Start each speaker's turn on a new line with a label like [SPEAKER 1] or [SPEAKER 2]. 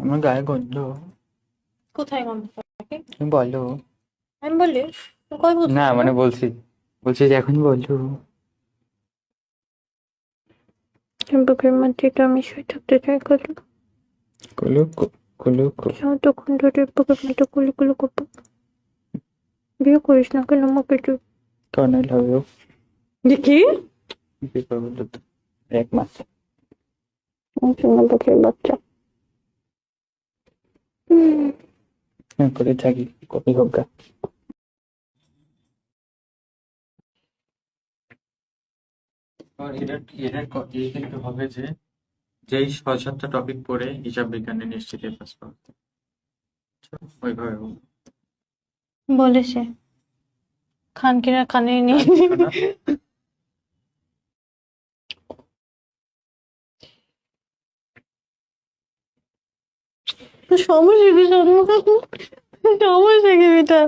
[SPEAKER 1] আমার গায়ে গন্ধ।
[SPEAKER 2] কোথায় গন্ধ? থাকে
[SPEAKER 1] তুমি বলো।
[SPEAKER 2] আমি বলি কই বুঝছিস
[SPEAKER 1] না মানে বলছি বলছি যে এখন বলো।
[SPEAKER 2] বুকের মধ্যে তো আমি শুয়ে থাকতে চাই
[SPEAKER 1] কুলু কুলু
[SPEAKER 2] তখন ধরে বুকের মধ্যে কুলু কুলু করব বিয়ে করিস না কেন আমাকে
[SPEAKER 1] আই লাভ ইউ
[SPEAKER 2] দেখি
[SPEAKER 1] কি করব? এক মাস
[SPEAKER 2] সোনা বাচ্চা
[SPEAKER 1] হ্যাঁ করে থাকি কপি হোক গা। এই কিন্তু হবে যে যেই ছয় সাতটা টপিক পড়ে হিসাব বিজ্ঞানে নিশ্চিত পাস পাবে ওইভাবে হোক।
[SPEAKER 2] বলেছে খানকিরা কানে নিয়ে সমস্যা কি সমস্যা কি এটা।